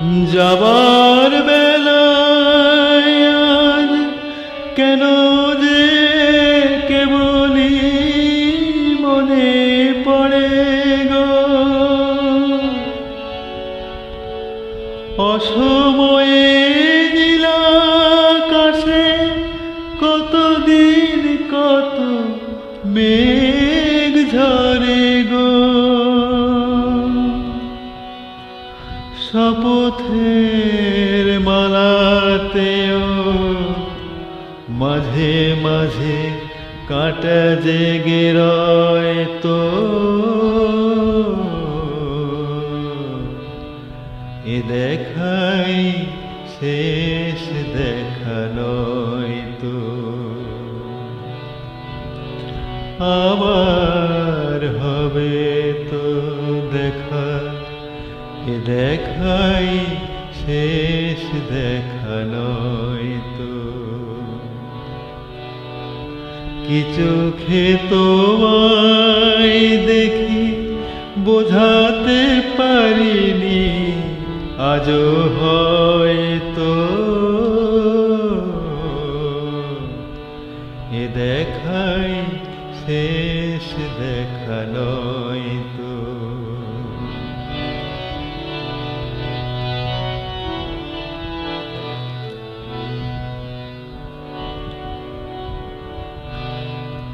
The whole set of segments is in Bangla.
যাবার বেলায় কেন যে কেবলই মনে পড়ে গো? অসময়ে নীলাকাশে কতদিন কত মেঘ ঝরে গো? শপথের মালাতেও মাঝে মাঝে কাটা জেগে রয় তো। এ দেখাই শেষ দেখা নয় তো। আবার হবে দেখাই, শেষ দেখা নয় তো। কি চোখে তোমায় দেখি, বোঝাতে পারিনি, আজও হয়তো। এ দেখাই, শেষ দেখা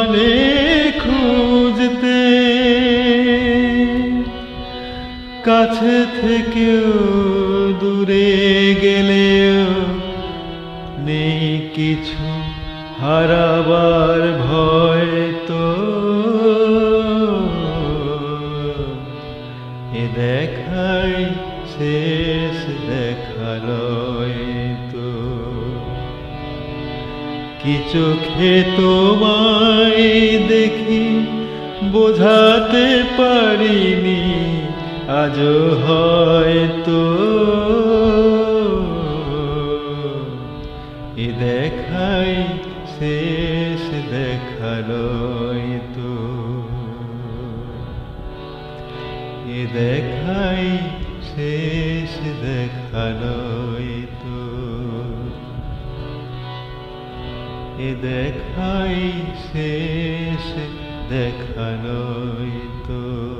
মানে খুঁজতে। কাছে থেকেও দূরে গেলেও নেই কিছু, হারাবার ভয় তো। এ দেখাই, শেষ দেখা কি চোখে তোমায় দেখি, বোঝাতে পারিনি, আজও হয়তো। এ দেখাই শেষ দেখা নয় তো। এ দেখাই শেষ দেখা এ দেখাই শেষ দেখানোই তো।